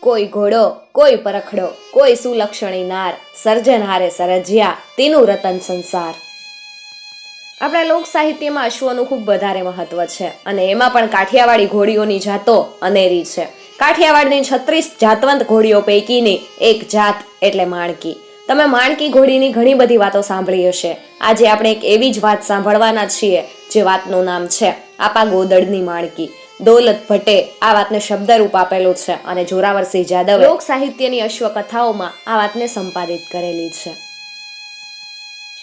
કોઈ ઘોડો, કોઈ પરખડો, કોઈ સુલક્ષણી નાર સર્જનહારે સરજ્યા, તેનું રતન સંસાર. આપણા લોક સાહિત્યમાં અશ્વનું ખૂબ વધારે મહત્વ છે અને એમાં પણ કાઠિયાવાડી ઘોડીઓની જાતો અનેરી છે. કાઠિયાવાડની છત્રીસ જાતવંત ઘોડીઓ પૈકીની એક જાત એટલે માણકી. તમે માણકી ઘોડીની ઘણી બધી વાતો સાંભળી હશે. આજે આપણે એક એવી જ વાત સાંભળવાના છીએ જે વાતનું નામ છે આપા ગોદડની માણકી. દોલત ભટ્ટે આ વાતને શબ્દરૂપ આપેલું છે અને જોરાવરસિંહ જાદવ લોક સાહિત્યની અશ્વકથાઓમાં આ વાતને સંપાદિત કરેલી છે.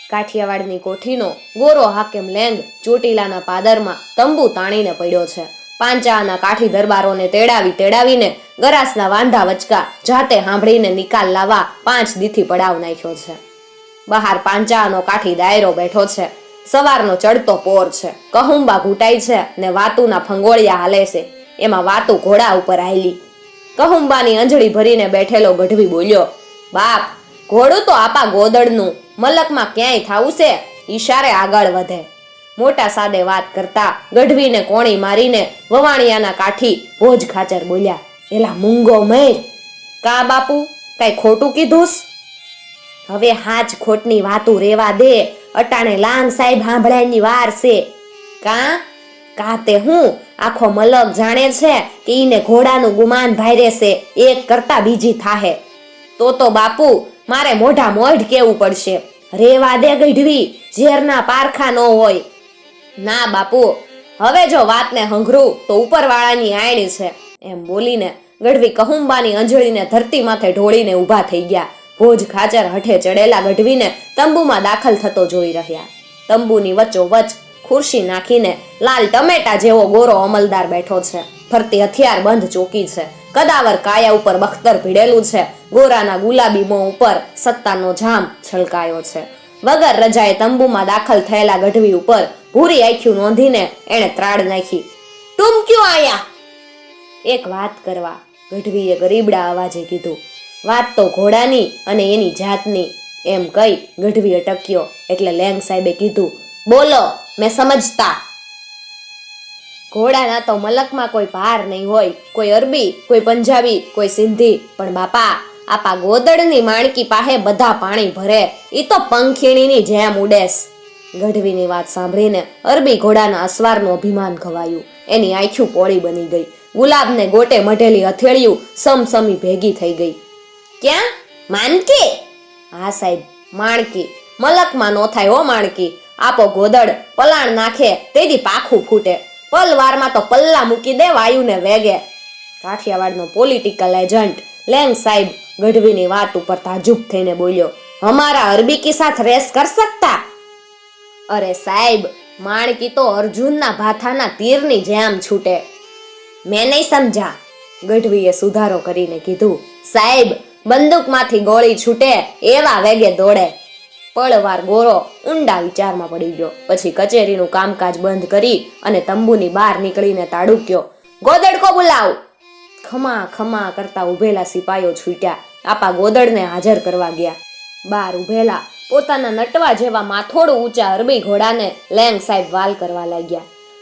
કાઠિયાવાડની કોઠીનો ગોરો હાકેમ લેંગ ચોટીલાના પાદરમાં તંબુ તાણીને પડ્યો છે. પાંચાના કાઠી દરબારોને તેડાવી તેડાવીને ગરાસના વાંધા વચકા જાતે સાંભળીને નિકાલ લાવવા પાંચ દીથી પડાવ નાખ્યો છે. બહાર પાંચાનો કાઠી દાયરો બેઠો છે. સવારનો ચડતો પોર છે, કહુંબા ઘૂંટાય છે ને વાતુના ફંગોળિયા હાલે છે. એમાં વાતુ ઘોડા ઉપર આયલી કહુંબાની અંજળી ભરીને બેઠેલો ગઢવી બોલ્યો, બાપ, ઘોડું તો આપા ગોદડનું. મલકમાં ક્યાંય થાવું છે? ઈશારે આગળ વધે. મોટા સાદે વાત કરતા ગઢવીને કોણી મારીને વવાણિયાના કાઠી ભોજ ખાચર બોલ્યા, એલા મૂંગો મેર, કા બાપુ, કઈ ખોટું કીધુંસ? હવે હાજ ખોટની વાતું રેવા દે અટાણે લાંગ સાહેબ સાંભળાયની વાર છે. કા? કાતે હું? આખો મલક જાણે છે કે ઈને ઘોડાનું ગુમાન ભાઈરે છે. એક કરતા બીજી થાહે. તો તો બાપુ, મારે મોઢા મોઢ કેવું પડશે. રેવા દે ગઢવી, ઝેરના પારખા ન હોય. ના બાપુ, હવે જો વાતને હંઘરું તો ઉપરવાળાની આયણી છે. એમ બોલીને ગઢવી કહુંબાની અંજળીને ધરતી માથે ઢોળીને ઊભા થઈ ગયા. ભોજ ખાચર હઠે ચડેલા ગઢવીને તંબુમાં દાખલ થતો જોઈ રહ્યા. તંબુની વચ્ચોવચ ખુરશી નાખીને લાલ ટમેટા જેવો ગોરો અમલદાર બેઠો છે. ફરતી હથિયાર બંધ ચોકી છે. કદાવર કાયા ઉપર બખ્તર ભીડેલું છે. ગોરાના ગુલાબી મોં ઉપર સત્તાનો જામ છલકાયો છે. વગર રજાએ તંબુમાં દાખલ થયેલા ગઢવી ઉપર ભૂરી આંખ્યું નોંધીને એણે ત્રાડ નાખી. તુમ ક્યું આયા? એક વાત કરવા ગઢવીએ ગરીબડા અવાજે કીધું. વાત તો ઘોડાની અને એની જાતની. એમ કહી ગઢવી અટક્યો એટલે લેંગ સાહેબે કીધું, બોલો, મેં સમજતા. ઘોડાના તો મલકમાં કોઈ ભાર નહીં હોય. કોઈ અરબી, કોઈ પંજાબી, કોઈ સિંધી. પણ બાપા, આપા ગોદડની માણકી પાસે બધા પાણી ભરે. એ તો પંખીણીની જેમ ઉડેસ. ગઢવીની વાત સાંભળીને અરબી ઘોડાના અસવારનું અભિમાન ખવાયું. એની આંખ્યું પોળી બની ગઈ. ગુલાબને ગોટે મઢેલી હથેળિયું સમસમી ભેગી થઈ ગઈ. ક્યાં? માનકી? હા, સાહેબ, માણકી. મલકમાં નો થાય હો, માણકી. આપો ગોદડ, પલાણ નાખે, તેથી પાખું ફૂટે. પલવારમાં તો પલ્લા મૂકી દે, વાયુને વેગે. કાઠિયાવાડનો પોલિટિકલ એજન્ટ લેમ સાહેબ, ગઢવીની વાત ઉપર તાજુબ થઈને બોલ્યો હમારા અરબી સાથ રેસ કર સકતા? અરે સાહેબ, માણકી તો અર્જુનના ભાથાના તીરની જેમ છૂટે. મેં નહીં સમજા ગઢવીએ સુધારો કરીને કીધું, સાહેબ બંદૂકમાંથી ગોળી છૂટે, એવા વેગે દોડે. પળવાર ગોરો ઊંડા વિચારમાં પડી ગયો. પછી કચેરીનું કામકાજ બંધ કરી અને તંબુની બહાર નીકળીને તાડુક્યો, ગોદડકો બોલાવ! ખમા ખમા કરતા ઉભેલા સિપાઈઓ છૂટ્યા. આપા ગોદડને હાજર કરવા ગયા. બાર ઉભેલા પોતાના નટવા જેવા માથોડું ઊંચા અરબી ઘોડાને લેંગ સાહેબ વાલ કરવા લાગ્યા.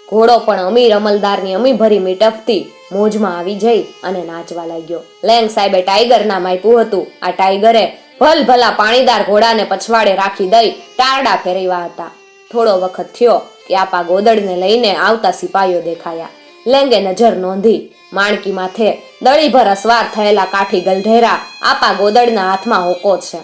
ઘોડો પણ અમીર અમલદારની અમીભરી મીટફતી મોજમાં આવી જઈ અને નાચવા લાગ્યો. લેંગ સાહેબે ટાઈગર નામ હતું. આ ટાઈગરે ભલ ભલા પાણીદાર ઘોડાને પછવાડે રાખી દઈ ટારડા ફેરવ્યા હતા. થોડો વખત થયો કે આપા ગોદડને લઈને આવતા સિપાહીઓ દેખાયા. લેંગે નજર નોંધી માણકી માથે દળીભર અસવાર થયેલા કાઠી ગલઢેરા આપા ગોદડના હાથમાં હોકો છે.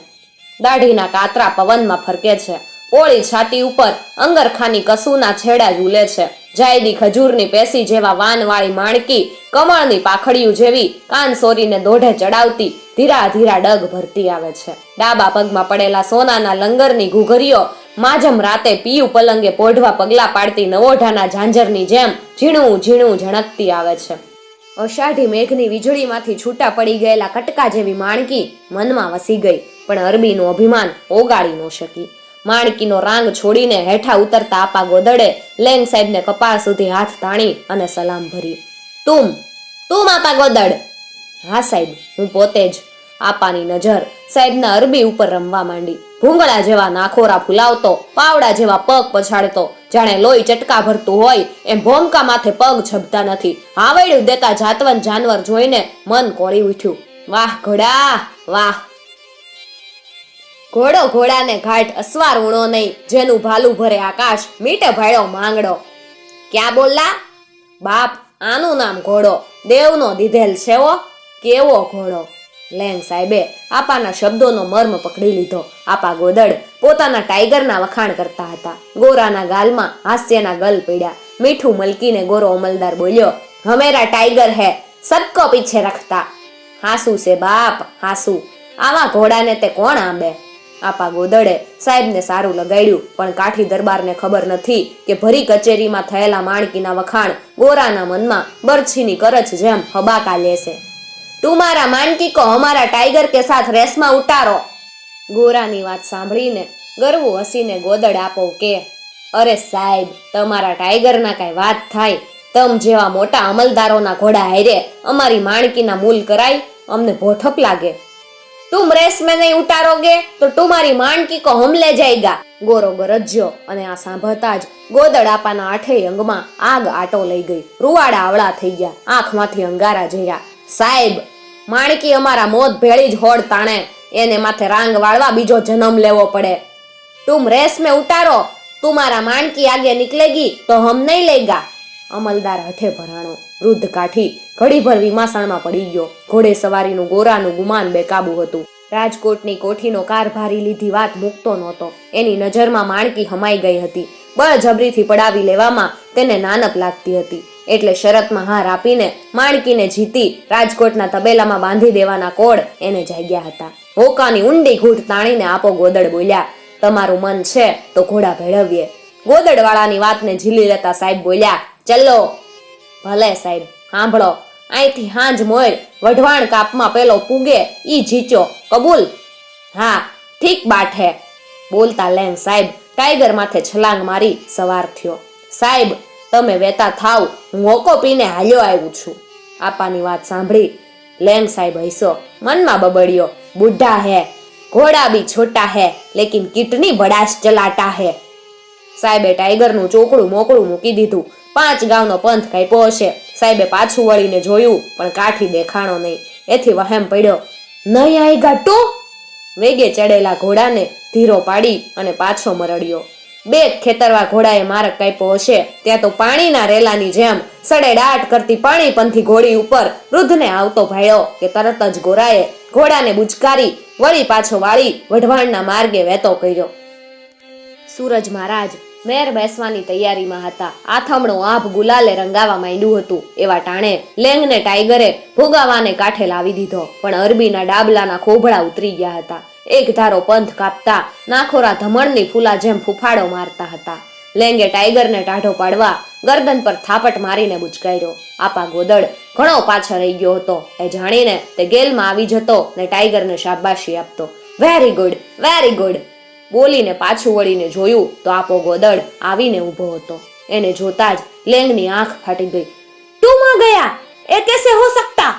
દાઢીના કાતરા પવનમાં ફરકે છે. પોળી છાતી ઉપર અંગરખાની કસુના છેડા ઝૂલે છે. જાયદી ખજૂરની પેસી જેવા વાનવાળી માણકી, કમળની પાખડીયું જેવી કાન સોરીને દોઢે ચડાવતી ધીરા ધીરા ડગ ભરતી આવે છે. ડાબા પગમાં પડેલા સોનાના લંગરની ઘૂઘરીઓ માજમ રાતે પીયું પલંગે પોઢવા પગલા પાડતી નવોઢાના ઝાંઝરની જેમ ઝીણું ઝીણું ઝણકતી આવે છે. અષાઢી મેઘની વીજળીમાંથી છૂટા પડી ગયેલા કટકા જેવી માણકી મનમાં વસી ગઈ, પણ અરબીનું અભિમાન ઓગાળી ન શકી. માણકીનો રાંગ છોડીને હેઠા ઉતરતા આપા ગોદડે લેંગ સાહેબને કપાળ સુધી હાથ તાણી અને સલામ ભરી. તુમ તુમ આપા ગોદડ. હા સાહેબ, હું પોતે જ. આપાની નજર સાહેબના અરબી ઉપર રમવા માંડી. ભૂંગળા જેવા નાખોરા ફુલાવતો, પાવડા જેવા પગ પછાડતો, જાણે લોહી ચટકા ભરતું હોય એમ ભોમકા માથે પગ છબતા નથી. હાવડ્યું દેતા જાતવન જાનવર જોઈને મન કોળી ઉઠ્યું. વાહ ઘોડા, વાહ ઘોડો ઘોડાને ઘાટ અસવાર ઉણો નહીં, જેનું ભાલું ભરે આકાશ, મીટે ભાડ્યો માંગડો. ક્યાં બોલા બાપ, આનું નામ ઘોડો, દેવનો દીધેલ છેવો કેવો ઘોડો? લેંગ સાહેબે આપાના શબ્દોનો મર્મ પકડી લીધો. આપા ગોદડ પોતાના ટાઈગરના વખાણ કરતા હતા. ગોરાના ગાલમાં હાસ્યના ગલ પીડ્યા. મીઠું મલકીને ગોરો અમલદાર બોલ્યો, હમેરા ટાઈગર હે, સબકો પીછે રખતા. હાસુ છે બાપ, હાસુ. આવા ઘોડાને તે કોણ આંબે? આપા ગોદડે સાહેબને સારું લગાડ્યું, પણ કાઠી દરબારને ખબર નથી કે ભરી કચેરીમાં થયેલા માણકીના વખાણ ગોરાના મનમાં બરછીની કરચ જેમ હબાકા લેશે. તું મારા માનકી કો હમારા ટાઈગર કે સાથ રેસમાં ઉતારો. ગોરાની વાત સાંભળીને ગરવું હસીને ગોદડ આપો કે, અરે સાહેબ, તમારા ટાઈગરના કાંઈ વાત થાય? તમ જેવા મોટા અમલદારોના ઘોડા હારે અમારી માણકીના મૂલ કરાય? અમને ભોઠપ લાગે. તુમ રેસ મે નહીં ઉતારોગે તો તુમારી માણકી કો હમ લે જાયગા. ગોરો ગરજ્યો અને આ સાંભળતા જ ગોદડ આઠેય અંગમાં આગ આટો લઈ ગઈ. રૂવાડા આવળા થઈ ગયા. આંખમાંથી અંગારા જર્યા સાહેબ, માણકી અમારા મોત ભેળી જ હોડ તાણે. એને માથે રાંગ વાળવા બીજો જન્મ લેવો પડે. તુમ રેસ મે ઉતારો. તુમારા માણકી આગે નીકળેગી તો હમ નહીં લેગા અમલદાર હઠે ભરાણો. વૃદ્ધ કાઠી ઘડીભર વિમાસણમાં પડી ગયો. ઘોડે સવારીનું ગોરાનું ગુમાન બેકાબુ હતું. રાજકોટની કોઠીનો કારભારી લીધી વાત મૂકતો નહોતો. એની નજરમાં માણકી હમાઈ ગઈ હતી. બળજબરીથી પડાવી લેવામાં તેને નાનપ લાગતી હતી. એટલે શરતમાં હાર આપીને માણકીને જીતી રાજકોટના તબેલામાં બાંધી દેવાના કોડ એને જાગ્યા હતા. હોકાની ઊંડી ઘૂંટ તાણીને આપો ગોદડ બોલ્યા, તમારું મન છે તો ઘોડા ભેળવીએ. ગોદડવાળાની વાતને ઝીલી લેતા સાહેબ બોલ્યા ચલો. ભલે સાહેબ, સાંભળો. અહીંથી હાંજ મોર વઢવાણ કાપમાં પેલો પૂગે, ઈ જીચો કબૂલ? હા, ઠીક બાઠે. બોલતા લેન સાહેબ, ટાઈગર માથે છલાંગ મારી સવાર થયો. સાહેબ, તમે વેતા થાવ, હું હોકો પીને હાલ્યો આવ્યું છું. આપાની વાત સાંભળી લેંગ સાહેબ હૈસો મનમાં બબડ્યો, બુઢા હે, ઘોડા બી છોટા હે, લેકિન કિટની બડાશ ચલાટા હે. સાહેબે ટાઈગરનું ચોકડું મોકળું મૂકી દીધું. પાંચ ગાંવનો પંથ કાપ્યો હશે. સાહેબે પાછું વળીને જોયું, પણ કાઠી દેખાણો નહીં. એથી વહેમ પડ્યો, નહીં આઈ ગાટો વેગે ચડેલા ઘોડાને ધીરો પાડી અને પાછો મરડ્યો. બે ખેતરવા ઘોડાએ માર્ગ કાપ્યો હશે. ત્યાં તો પાણીના રેલાની જેમ સડે દાટ કરતી પાણી પંથી ઘોડી ઉપર વૃદ્ધને આવતો ભાયો કે તરત જ ગોરાએ ઘોડાને બુચકારી વળી પાછો વાળી વઢવાણના માર્ગે વહેતો કર્યો. સૂરજ મહારાજ મેર બેસવાની તૈયારીમાં હતા. આથમણું આભ ગુલાલે રંગાવા માંડ્યું હતું. એવા ટાણે લેંગને ટાઈગરે ભોગાવાને કાંઠે લાવી દીધો. પણ અરબીના ડાબલાના ખોભળા ઉતરી ગયા હતા. એક ધારો પંથ કાપતા નાખોરા ધમણની ફૂલા જેમ ફૂફાડો મારતા હતા. લેંગે ટાઈગરને ટાઢો પાડવા ગરદન પર થાપટ મારીને બુચકાર્યો આપા ગોદળ ઘણો પાછળ રહી ગયો હતો. એ જાણીને તે ગેલમાં આવી જતો ને ટાઈગરને શાબાશી આપતો. વેરી ગુડ વેરી ગુડ બોલીને પાછું વળીને જોયું તો આપો ગોદડ આવીને ઊભો હતો. એને જોતા જ લેંગની આંખ ફાટી ગઈ. તું માં ગયા? એ કેસે હો સકતા?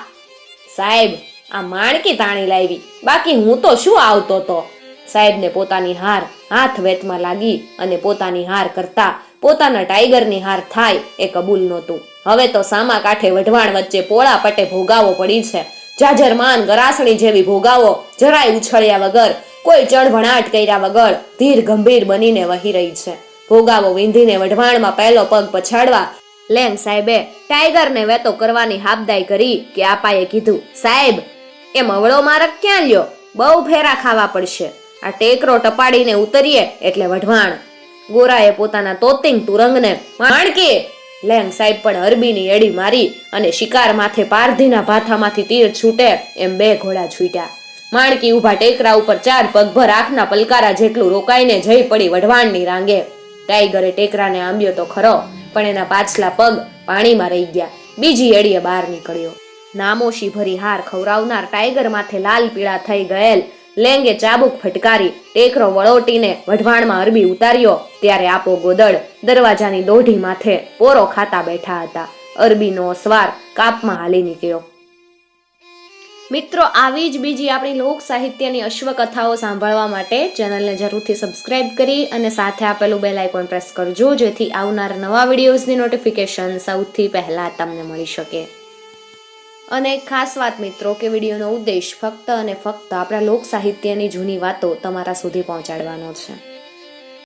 સાહેબ, આ માણકી તાણી લાવી. બાકી હું તો શું આવતો તો? સાહેબને પોતાની હાર હાથ વેતમાં લાગી અને પોતાની હાર કરતા પોતાના ટાઈગરની હાર થાય એ કબૂલ નહોતું. હવે તો સામા કાંઠે વઢવાણ વચ્ચે પોળા પટે ભોગાવો પડી છે. જાજરમાન ગરાસણી જેવી ભોગાવો જરાય ઉછળ્યા વગર કોઈ ચણભણાટ કર્યા વગર ધીર ગંભીર બનીને વહી રહી છે. ભોગાવો વીંધીને વઢવાણમાં પહેલો પગ પછાડવા લેંગ સાહેબે ટાઈગરને વેતો કરવાની હાબદાઈ કરી કે આપાએ કીધું, સાહેબ, એ મવળો મારક ક્યાં લ્યો? બહુ ફેરા ખાવા પડશે. આ ટેકરો ટપાડીને ઉતરીએ એટલે વઢવાણ. ગોરાએ પોતાના તોતિંગ તુરંગને માણકી. લેંગ સાહેબ પણ અરબીની એડી મારી અને શિકાર માથે પારધીના ભાથામાંથી તીર છૂટે એમ બે ઘોડા છૂટ્યા. માણકી ઊભા ટેકરા ઉપર ચાર પગભર આંખના પલકારા જેટલું રોકાઈને જઈ પડી વઢવાણની રાંગે. ટાઈગરે ટેકરાને આંબ્યો તો ખરો, પણ એના પાછલા પગ પાણીમાં રહી ગયા. બીજી એડીએ બહાર નીકળ્યો. નામોશી ભરી હાર ખવરાવનાર ટાઈગર માથે લાલ પીળા થઈ ગયેલ. લેંગે ચાબુક ફટકારી ટેકરો વળોટીને વઢવાણમાં અરબી ઉતાર્યો. ત્યારે આપો ગોદડ દરવાજાની દોઢી માથે પોરો ખાતા બેઠા હતા. અરબીનો અસવાર કાપમાં હાલી નીકળ્યો. મિત્રો, આવી જ બીજી આપણી લોક સાહિત્યની અશ્વકથાઓ સાંભળવા માટે ચેનલને જરૂરથી સબસ્ક્રાઇબ કરી અને સાથે આપેલું બેલ આઇકોન પ્રેસ કરજો, જેથી આવનાર નવા વિડીયોઝની નોટિફિકેશન સૌથી પહેલાં તમને મળી શકે. અને ખાસ વાત મિત્રો, કે વિડીયોનો ઉદ્દેશ ફક્ત અને ફક્ત આપણા લોક સાહિત્યની જૂની વાતો તમારા સુધી પહોંચાડવાનો છે.